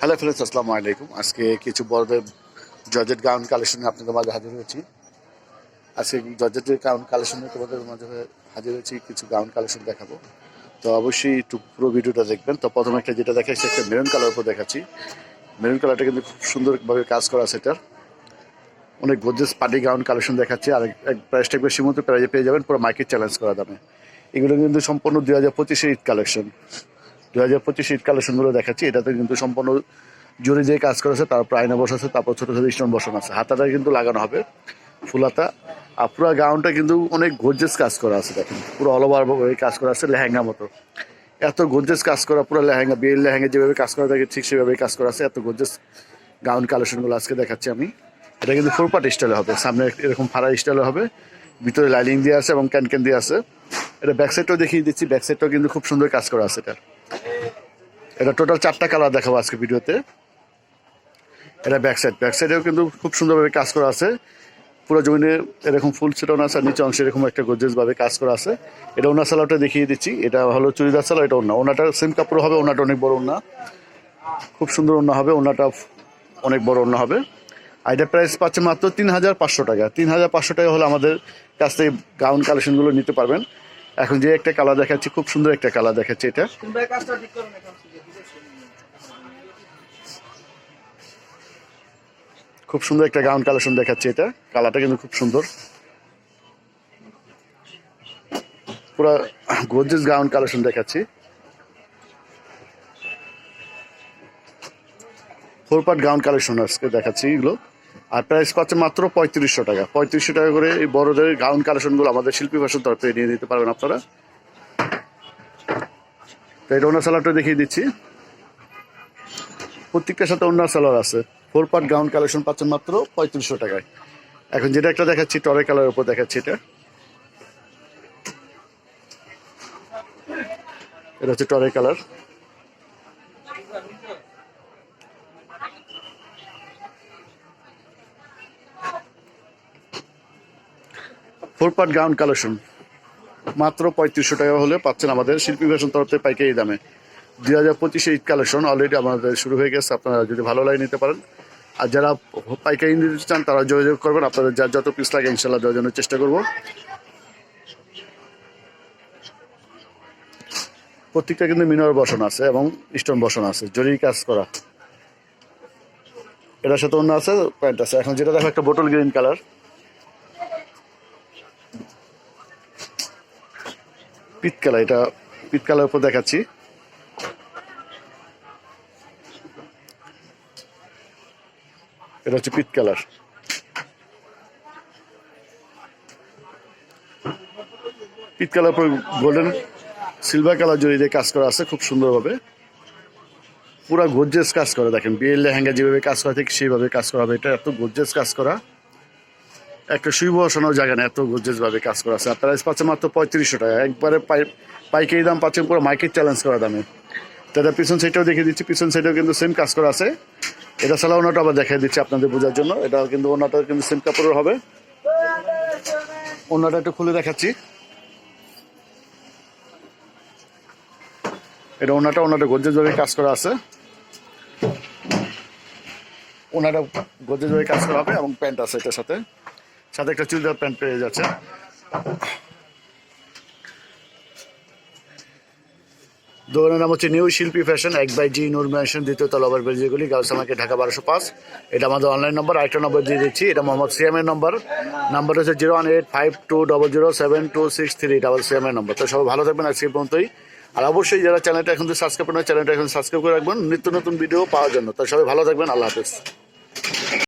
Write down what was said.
Hello friends আসসালামু আলাইকুম আজকে কিছু বড়দের জর্জেট গাউন কালেকশনে আপনাদের মাঝে হাজির হয়েছি আজকে জর্জেটের গাউন কালেকশনে তোমাদের মাঝে হাজির হয়েছি কিছু গাউন কালেকশন দেখাবো তো অবশ্যই একটু পুরো ভিডিওটা দেখবেন। তো প্রথমে একটা যেটা দেখাচ্ছি একটা মেরুন কালার উপর দেখাচ্ছি। মেরুন কালারটা কিন্তু খুব সুন্দরভাবে কাজ করা আছে এটার। অনেক গর্জেস পার্টি গাউন কালেকশন দেখাচ্ছি। আর এক প্রাইস টাইপের সীমিত প্রাইজে পেয়ে যাবেন। পুরো মার্কেট চ্যালেঞ্জ করা দামে। এগুলো কিন্তু সম্পূর্ণ দু হাজার পঁচিশের ঈদ কালেকশন দু হাজার পঁচিশ ঈদ কালেকশনগুলো দেখাচ্ছি, এটাতে কিন্তু সম্পূর্ণ জুড়ে যে কাজ করেছে তারপর আয়না বসাছে তারপর ছোটো ছোটো স্টোন বসানো আছে। হাতাটা কিন্তু লাগানো হবে ফুলাতা আর পুরো গাউনটা কিন্তু অনেক গর্জেস কাজ করা আছে, দেখেন। পুরো অল ওভার কাজ করা আছে, লেহেঙ্গা মতো। এত গর্জেস কাজ করা, পুরো লেহেঙ্গা, বিয়ের লেহেঙ্গা যেভাবে কাজ করা থাকে, ঠিক সেভাবে কাজ করা আছে। এত গর্জেস গাউন কালেকশনগুলো আজকে দেখাচ্ছি আমি। এটা কিন্তু ফোর পার্ট স্টাইলে হবে। সামনে এরকম ফাড়া স্টাইলে হবে। ভিতরে লাইনিং দিয়ে আছে এবং ক্যান ক্যান দিয়ে আছে। এটা ব্যাক সাইডটাও দেখিয়ে দিচ্ছি। ব্যাক সাইডটাও কিন্তু খুব সুন্দর কাজ করা আছে এটা। এটা টোটাল চারটা কালার দেখাবো আজকে ভিডিওতে। এটা ব্যাক সাইড ব্যাক সাইডেও কিন্তু খুব সুন্দরভাবে কাজ করা আছে। পুরো জমিনে এরকম ফুল ছিটানো আছে আর নিচে অংশে এরকম একটা গর্জেসভাবে কাজ করা আছে। এটা ওনার সালাটা দেখিয়ে দিচ্ছি। এটা হলো চুড়িদার সালা এটা ওনা ওনাটা সেম কাপড় হবে ওনাটা অনেক বড় ওনা খুব সুন্দর ওনা হবে ওনাটা অনেক বড় ওনা হবে। আর প্রাইস পাচ্ছে মাত্র তিন হাজার পাঁচশো টাকা। তিন হাজার পাঁচশো টাকা হলে আমাদের কাছ থেকে গাউন কালেকশনগুলো নিতে পারবেন। এখন যে একটা কালার দেখাচ্ছি, খুব সুন্দর একটা কালার দেখাচ্ছি এটা? খুব সুন্দর একটা গাউন কালেকশন দেখাচ্ছি এটা। কালারটা কিন্তু খুব সুন্দর। পুরো গোর্জেস গাউন কালেকশন দেখাচ্ছি। ফোর পার্ট গাউন কালেকশন আজকে দেখাচ্ছি এগুলো। আর প্রাইস পাচ্ছে মাত্র? পঁয়ত্রিশশো টাকা। পঁয়ত্রিশশো টাকা করে এই বড়দের গাউন কালেকশনগুলো আমাদের শিল্পী ভাষণ তরফে নিয়ে নিতে পারবেন আপনারা। তো এটা ওনার সালাডটা দেখিয়ে দিচ্ছি। প্রত্যেকটার সাথে অন্য সালার আছে। ফোর পার্ট গাউন কালেকশন পাচ্ছেন মাত্র পঁয়ত্রিশশো টাকায়। এখন যেটা একটা দেখাচ্ছি, টরে কালারের উপর দেখাচ্ছি এটা। এটা হচ্ছে টরে colour four part gown collection মাত্র পঁয়ত্রিশশো টাকা হলে পাচ্ছেন আমাদের শিল্পী ফ্যাশন তরফ থেকে পাইকারি দামে। দুই হাজার পঁচিশে ঈদ কালেকশন অলরেডি আমাদের শুরু হয়ে গেছে, আপনারা যদি ভালো লাগে নিতে পারেন। আর যারা পাইকারি নিতে চান, তারা যোগাযোগ করবেন। আপনাদের যার যত পিস লাগে ইনশাল্লাহ দেওয়ার জন্য চেষ্টা করব। প্রত্যেকটা কিন্তু মিনার বসন আছে এবং স্টোন বসন আছে, জরির কাজ করা। এটার সাথে অন্য আছে, প্যান্ট আছে। এখন যেটা দেখো, একটা বোটল গ্রিন কালার পিত কালার এটা পিত কালার উপর দেখাচ্ছি। এটা হচ্ছে পিত কালার পিত কালার উপর গোল্ডেন সিলভার কালার জড়িয়ে দিয়ে কাজ করা আছে, খুব সুন্দরভাবে। পুরা গর্জেস কাজ করা, দেখেন, বিয়ের লেহেঙ্গা যেভাবে কাজ করা, ঠিক সেইভাবে কাজ করা হবে। এটা এত গর্জেস কাজ করা। একটা শুই বসানোর জায়গা নেই, এত গর্জেস ভাবে কাজ করা আছে। আর প্রাইস পাচ্ছে মাত্র পঁয়ত্রিশশো টাকা। একবারে পাই- পাইকারি দাম পাচ্ছেন পুরো মার্কেট চ্যালেঞ্জ করা দামে। তো এটা পিছন সাইডটাও দেখিয়ে দিচ্ছি, পিছন সাইডেও কিন্তু সেম কাজ করা আছে। এটা সালা ওনাটা আবার দেখিয়ে দিচ্ছি আপনাদের বোঝার জন্য। এটা কিন্তু ওনাটা কিন্তু সেম কাপড়ের হবে। ওনাটা একটু খুলে দেখাচ্ছি। এটা ওনাটা ওনাটা গর্জেস ভাবে কাজ করা আছে। ওনাটা গর্জেস ভাবে কাজ করা হবে এবং প্যান্ট আছে এটার সাথে। সাথে একটা চুড়িদার প্যান্ট পেয়ে যাচ্ছে দোকানের নাম হচ্ছে নিউ শিল্পী ফ্যাশন, এক বাই জি, নূর ম্যানশন, দ্বিতীয় তলা ওভার বেরিয়েগুলি গাউস আমাকে ঢাকা বারোশো পাঁচ। এটা আমাদের অনলাইন নম্বর আরেকটা নম্বর দিয়ে দিচ্ছি, এটা মোহাম্মদ সিএমের নম্বর নাম্বার হচ্ছে zero one eight five two double zero seven two six three double সিএমের number তো সবাই ভালো থাকবেন আজকে পর্যন্তই। আর অবশ্যই যারা চ্যানেলটা এখন সাবস্ক্রাইব করেন চ্যানেলটা এখন সাবস্ক্রাইব করে রাখবেন। নিত্য নতুন ভিডিও পাওয়ার জন্য। তো সবাই ভালো থাকবেন, আল্লাহ হাফেজ।